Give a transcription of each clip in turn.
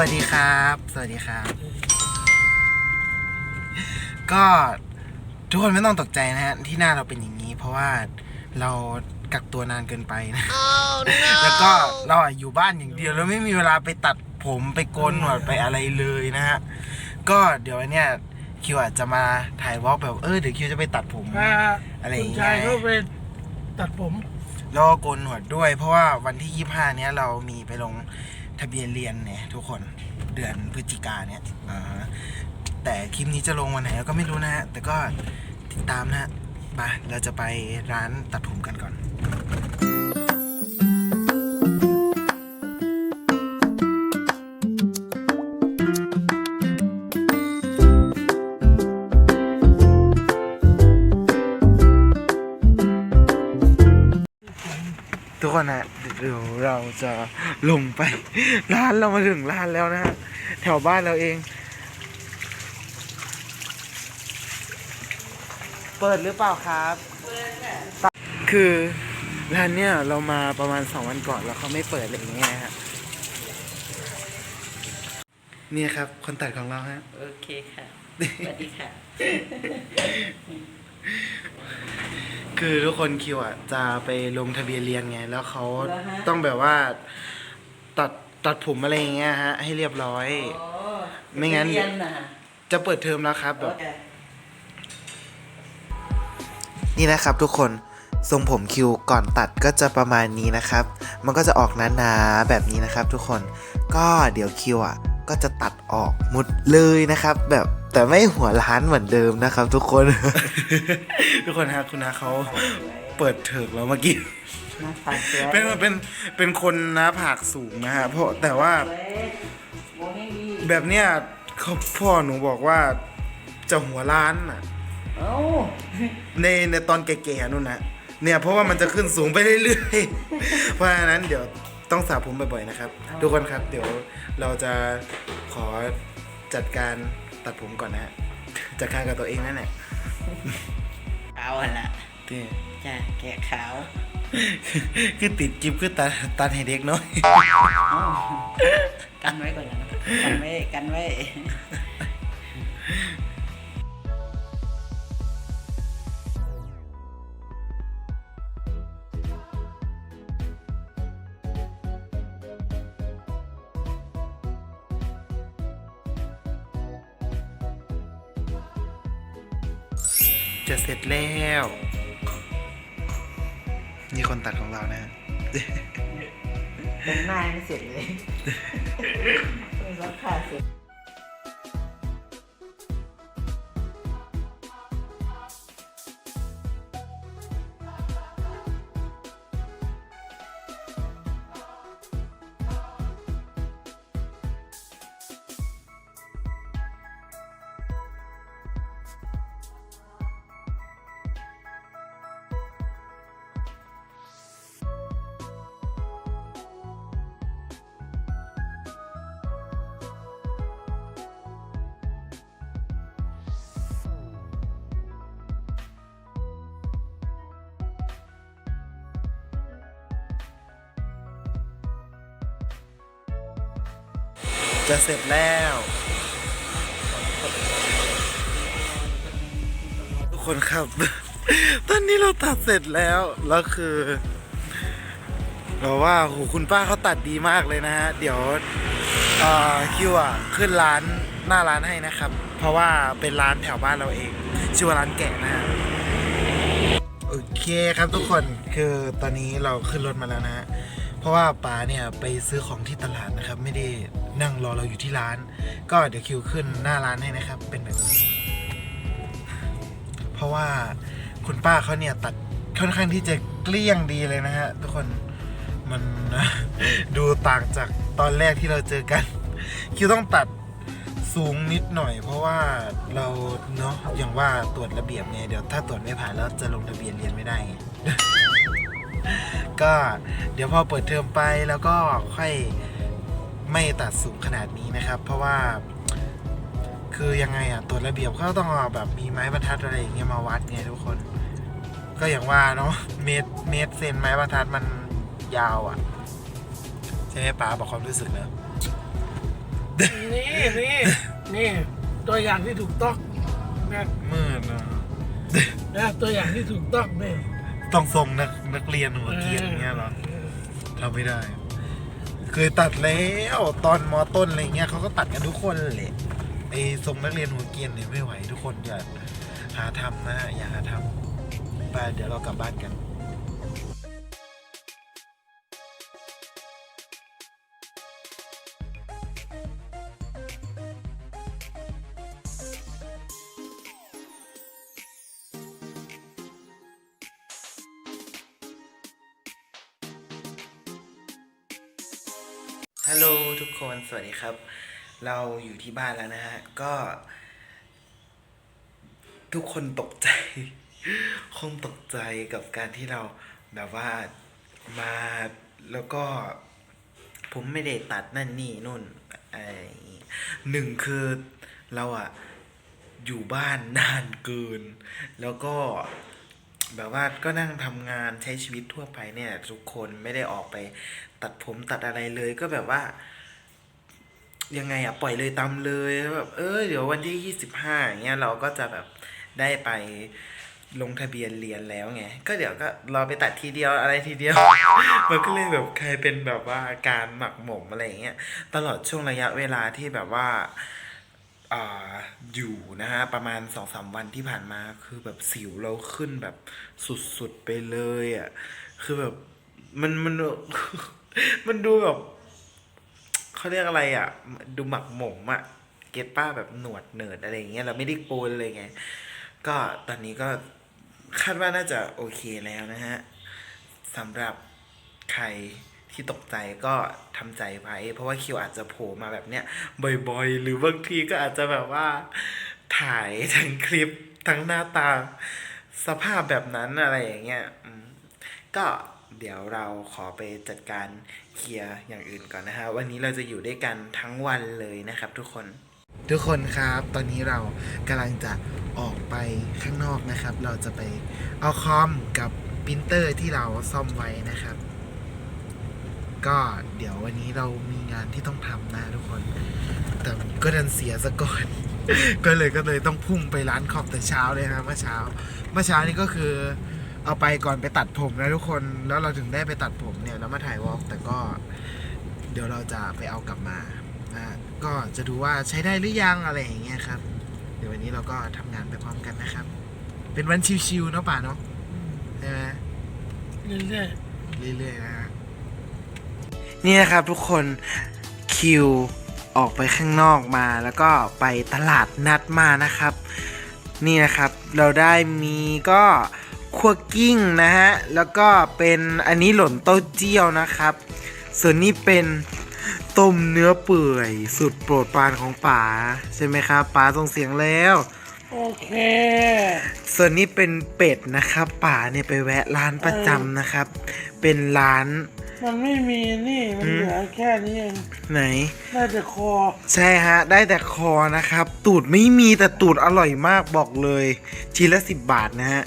วัสดีครับ สวัสดีครับ ก็ทุกคนไม่ต้องตกใจนะฮะที่หน้าเราเป็นอย่างนี้ เพราะว่าเรากักตัวนานเกินไปนะแล้วก็เราอะอยู่บ้านอย่างเดียวแล้วไม่มีเวลาไปตัดผมไปโกนหนวดไปอะไรเลยนะฮะ ก็เดี๋ยววันเนี้ยคิวอาจจะมาถ่ายวอล์กแบบเออเดี๋ยวคิวจะไปตัดผมพาอะไรอย่างคุณเงี้ชายย เขาไปตัดผม แล้วก็โกนหนวดด้วย เพราะว่าวันที่ยี่ห้าเนี้ยเรามีไปลง ทะเบียนเรียนเนี่ยทุกคนเดือนพฤศจิกาเนี่ยแต่คลิปนี้จะลงวันไหนก็ไม่รู้นะฮะแต่ก็ติดตามนะฮะไปเราจะไปร้านตัดผมกันก่อนทุกคนนะ เดี๋ยวเราจะลงไปร้านเรามาถึงร้านแล้วนะฮะแถวบ้านเราเอง เปิดหรือเปล่าครับเปิดคือร้านเนี้ยเรามาประมาณสองวันก่อนแล้วเขาไม่เปิดอะไรอย่างเงี้ยฮะนี่ครับคนตัดของเราฮะโอเคค่ะสวัสดีค่ะ คือทุกคนคิวอะจะไปลงทะเบียนเรียนไง แล้วเขาเหรอฮะ ต้องแบบว่า ตัดตัดผมอะไรอย่างเงี้ยฮะ ให้เรียบร้อย อ๋อไม่งั้น เรียนนะจะเปิดเทอมแล้วครับแบบโอเค นี่นะครับทุกคนทรงผมคิวก่อนตัดก็จะประมาณนี้นะครับ มันก็จะออกหนาๆแบบนี้นะครับ ทุกคนก็เดี๋ยวคิวอะก็จะตัดออกหมดเลยนะครับ แบบ แต่ไม่หัวล้านเหมือนเดิมนะครับ ทุกคน ทุกคนฮะคุณนาเขาเปิดเถิกแล้วเมื่อกี้ หน้าผากสวยเป็นเป็นเป็นคนหน้าผากสูงนะฮะเพราะแต่ว่าสวยโมให้ดีแบบเนี้ยเขาพ่อหนูบอกว่าจะหัวล้านอะ เอ้าในในตอนแก่ๆนู่นนะเนี่ยเพราะว่ามันจะขึ้นสูงไปเรื่อยๆ เพราะฉะนั้นเดี๋ยวต้องสระผมบ่อยๆนะครับ ทุกคนครับเดี๋ยวเราจะขอจัดการ ตัดผมก่อนนะฮะจัดการกับตัวเองนั่นแหละเอาละนี่จ้าแกะขาว คือติดกิฟคือตัดตัดให้เด็กน้อยเอ้ากันไว้ก่อนนะกันไว้กันไว้ จะเสร็จแล้ว นี่คนตัดของเรานะฮะเป็นหน้าไม่เสร็จเลยไม่รับค่าเสร็จ จะเสร็จแล้ว ทุกคนครับ ตอนนี้เราตัดเสร็จแล้ว แล้วคือ เราว่าโหคุณป้าเขาตัดดีมากเลยนะฮะ เดี๋ยวอ่อคิวอะขึ้นร้านหน้าร้านให้นะครับ เพราะว่าเป็นร้านแถวบ้านเราเอง ชื่อว่าร้านแกะนะฮะโอเคครับทุกคนคือตอนนี้เราขึ้นรถมาแล้วนะฮะเพราะว่าป๋าเนี่ยไปซื้อของที่ตลาดนะครับ ไม่ได้ นั่งรอเราอยู่ที่ร้าน ก็เดี๋ยวคิวขึ้นหน้าร้านให้นะครับ เป็นแบบนี้เพราะว่าคุณป้าเขาเนี่ยตัดค่อนข้างที่จะเกลี้ยงดีเลยนะฮะทุกคนมันดูต่างจากตอนแรกที่เราเจอกัน คิวต้องตัดสูงนิดหน่อย เพราะว่าเราเนาะอย่างว่าตรวจระเบียบไงเดี๋ยวถ้าตรวจไม่ผ่านแล้วจะลงทะเบียนเรียนไม่ได้ไงก็เดี๋ยวพอเปิดเทอมไปแล้วก็ค่อย ไม่ตัดสูงขนาดนี้นะครับ เพราะว่า คือยังไงอะตรวจระเบียบเขาต้องเอาแบบมีไม้บรรทัดอะไรอย่างเงี้ยมาวัดไงทุกคน ก็อย่างว่าเนาะเมตรเมตรเซนไม้บรรทัดมันยาวอะใช่ไหมป๋าบอกความรู้สึกเนอะนี่นี่นี่ตัวอย่างที่ถูกต้องนะมืดนะนะตัวอย่างที่ถูกต้องเนี่ยต้องทรงนักนักเรียนหัวเกรียนอย่างเงี้ยเหรอทำไม่ได้เค ยตัดแล้วตอนมอต้นอะไรเงี้ยเขาก็ตัดกันทุกคนเลยไอ้ทรงนักเรียนหัวเกียนเนี่ยไม่ไหวทุกคนอย่าหาทำนะอย่าหาทำไปเดี๋ยวเรากลับบ้านกัน ฮัลโหลทุกคนสวัสดีครับ เราอยู่ที่บ้านแล้วนะฮะ ก็ ทุกคนตกใจ คงตกใจกับการที่เราแบบว่ามาแล้วก็ ผมไม่ได้ตัดนั่นนี่นู่นไอหนึ่งคือเราอะอยู่บ้านนานเกิน แล้วก็ แบบว่าก็นั่งทำงานใช้ชีวิตทั่วไปเนี่ย ทุกคนไม่ได้ออกไปตัดผมตัดอะไรเลยก็แบบว่า ยังไงอะปล่อยเลยตามเลยแบบเออเดี๋ยววันที่ยี่สิบห้าอย่างเงี้ยเราก็จะแบบได้ไปลงทะเบียนเรียนแล้วไง ก็เดี๋ยวก็รอไปตัดทีเดียวอะไรทีเดียว มันก็เลยแบบกลายเป็นแบบว่าการหมักหมมอะไรอย่างเงี้ยตลอดช่วงระยะเวลาที่แบบว่า อยู่นะฮะประมาณสองสามวันที่ผ่านมาคือแบบสิวเราขึ้นแบบสุดๆไปเลยอะ่ะคือแบบมันมันมันดูแบบเขาเรียกอะไรอะ่ะ ดูหมักหมมอะ่ะ เก็ตป้าแบบหนวดเนิร์ดอะไรอย่างเงี้ยเราไม่ได้โกนเลยไง ก็ตอนนี้ก็คาดว่าน่าจะโอเคแล้วนะฮะสำหรับใคร ที่ตกใจก็ทำใจไว้ เพราะว่าคิวอาจจะโผล่มาแบบเนี้ยบ่อยๆ หรือบางทีก็อาจจะแบบว่าถ่ายทั้งคลิปทั้งหน้าตาสภาพแบบนั้นอะไรอย่างเงี้ยก็เดี๋ยวเราขอไปจัดการเคลียร์อย่างอื่นก่อนนะฮะวันนี้เราจะอยู่ด้วยกันทั้งวันเลยนะครับทุกคนทุกคนครับ ตอนนี้เรากำลังจะออกไปข้างนอกนะครับ เราจะไปเอาคอมกับปรินเตอร์ที่เราซ่อมไว้นะครับ ก็เดี๋ยววันนี้เรามีงานที่ต้องทำนะทุกคน แต่ก็ดันเสียซะก่อน ก็เลยก็เลยต้องพุ่งไปร้านคอมแต่เช้าเลยนะเมื่อเช้า เมื่อเช้านี่ก็คือเอาไปก่อนไปตัดผมนะทุกคน แล้วเราถึงได้ไปตัดผมเนี่ยแล้วมาถ่ายวอล์กแต่ก็ เดี๋ยวเราจะไปเอากลับมานะก็จะดูว่าใช้ได้หรือยังอะไรอย่างเงี้ยครับ เดี๋ยววันนี้เราก็ทำงานไปพร้อมกันนะครับ เป็นวันชิวๆเนาะป่าเนาะใช่ไหมเรื่อยเรื่อยๆนะฮะ นี่นะครับทุกคนคิวออกไปข้างนอกมาแล้วก็ไปตลาดนัดมานะครับ นี่นะครับเราได้มีก็คั่วกิ้งนะฮะแล้วก็เป็นอันนี้หล่นเต้าเจี้ยวนะครับ ส่วนนี้เป็นต้มเนื้อเปื่อยสุดโปรดปรานของป๋าใช่ไหมครับป๋าส่งเสียงแล้ว โอเค ส่วนนี้เป็นเป็ดนะครับป๋าเนี่ยไปแวะร้านประจำนะครับ เป็นร้าน มันไม่มีนี่ มันอืมเหลือแค่นี้เองไหน ได้แต่คอ ใช่ฮะ ได้แต่คอนะครับ ตูดไม่มีแต่ตูดอร่อยมากบอกเลยชิ้นละสิบบาทนะฮะ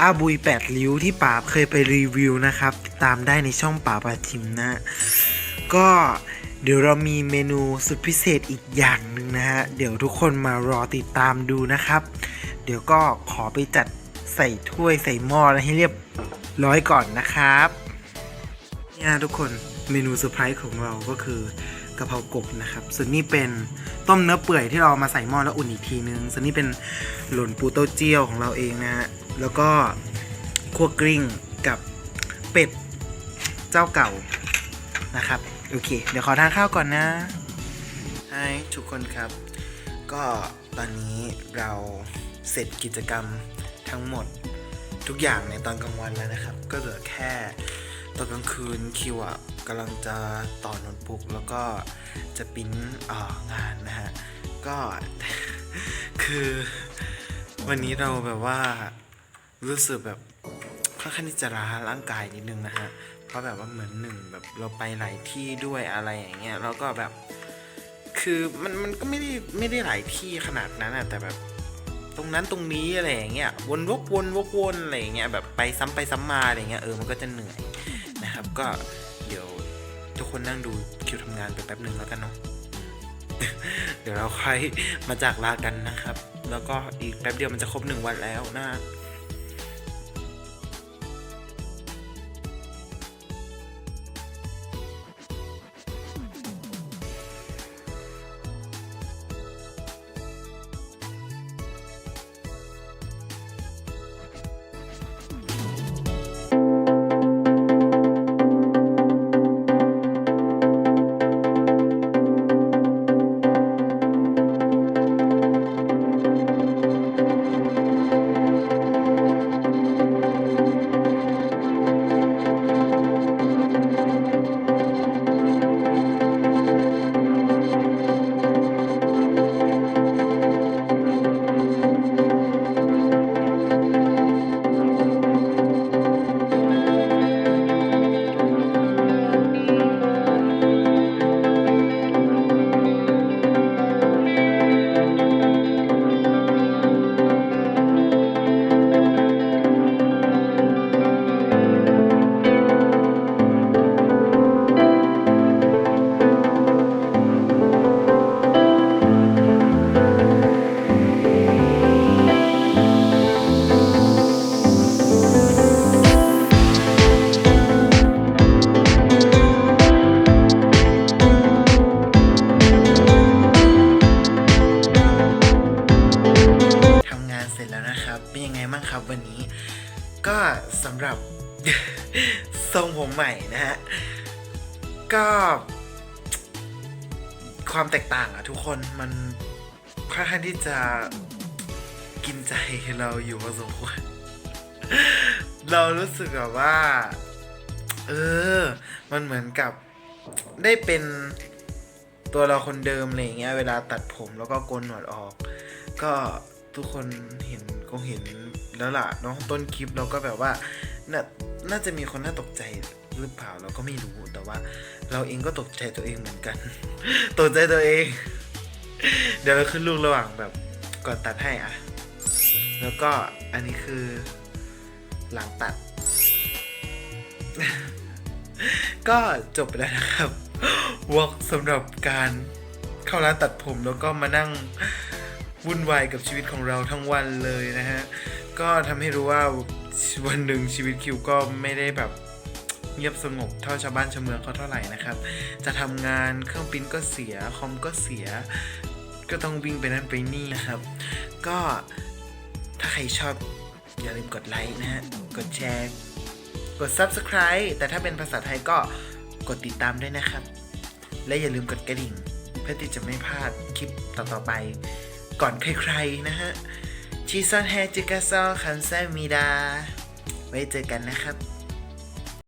อาบุยแปดริ้วที่ป๋าเคยไปรีวิวนะครับติดตามได้ในช่องป๋าปาทิมนะฮะก็ เดี๋ยวเรามีเมนูสุดพิเศษอีกอย่างหนึ่งนะฮะ เดี๋ยวทุกคนมารอติดตามดูนะครับ เดี๋ยวก็ขอไปจัดใส่ถ้วยใส่หม้อให้เรียบร้อยก่อนนะครับเนี่ยทุกคนเมนูเซอร์ไพรส์ของเราก็คือกะเพรากบนะครับ ส่วนนี้เป็นต้มเนื้อเปื่อยที่เราเอามาใส่หม้อแล้วอุ่นอีกทีนึง ส่วนนี้เป็นหล่นปูเต้าเจี้ยวของเราเองนะฮะ แล้วก็คั่วกลิ้งกับเป็ดเจ้าเก่านะครับ โอเค เดี๋ยวขอทานข้าวก่อนนะใช่ทุกคนครับ ก็ตอนนี้เราเสร็จกิจกรรมทั้งหมดทุกอย่างในตอนกลางวันแล้วนะครับ ก็เหลือแค่ตอนกลางคืนคิวอะกำลังจะต่อโน้ตบุ๊กแล้วก็จะปิ้นงานนะฮะ ก็คือวันนี้เราแบบว่ารู้สึกแบบค่อนข้างที่จะล้าร่างกายนิดนึงนะฮะ เพราะแบบว่าเหมือนหนึ่งแบบเราไปหลายที่ด้วยอะไรอย่างเงี้ยแล้วก็แบบ คือมันมันก็ไม่ได้ไม่ได้หลายที่ขนาดนั้นอะแต่แบบตรงนั้นตรงนี้อะไรอย่างเงี้ยวนวกวนวกวนอะไรอย่างเงี้ยแบบไปซ้ำไปซ้ำมาอะไรเงี้ยเออมันก็จะเหนื่อยนะครับ ก็เดี๋ยวทุกคนนั่งดูคิวทำงานไปแป๊บหนึ่งแล้วกันเนาะเดี๋ยวเราค่อยมาจากลากันนะครับ แล้วก็อีกแป๊บเดียวมันจะครบหนึ่งวันแล้วนะ ก็สำหรับ ทรงผมใหม่นะฮะ ก็ ความแตกต่างอะทุกคนมันค่อนข้างที่จะกินใจเราอยู่พอสมควร เรารู้สึกแบบว่า เออ มันเหมือนกับได้เป็นตัวเราคนเดิมอะไรอย่างเงี้ย เวลาตัดผมแล้วก็โกนหนวดออก ก็ทุกคนเห็นคงเห็น แล้วล่ะเนาะต้นคลิปเราก็แบบว่าน่าน่าจะมีคนน่าตกใจหรือเปล่าเราก็ไม่รู้แต่ว่า เราเองก็ตกใจตัวเองเหมือนกัน ตกใจตัวเอง เดี๋ยวเราขึ้นลูกระหว่างแบบก่อนตัดให้อะ แล้วก็อันนี้คือหลังตัด ก็จบไปแล้วนะครับวอล์กสำหรับการเข้าร้านตัดผมแล้วก็มานั่งวุ่นวายกับชีวิตของเราทั้งวันเลยนะฮะ ก็ทำให้รู้ว่าวันหนึ่งชีวิตคิวก็ไม่ได้แบบเงียบสงบเท่าชาวบ้านชาวเมืองเขาเท่าไหร่นะครับ จะทำงานเครื่องปิ้นก็เสียคอมก็เสีย ก็ต้องวิ่งไปนั่นไปนี่นะครับ ก็ถ้าใครชอบอย่าลืมกดไลค์นะฮะ กดแชร์ กด Subscribe แต่ถ้าเป็นภาษาไทยก็กดติดตามด้วยนะครับ และอย่าลืมกดกระดิ่ง เพื่อที่จะไม่พลาดคลิปต่อๆไป ก่อนใครๆนะฮะ ชีซอนแฮจิกาซอคันไซมีดาไว้เจอกันนะครับ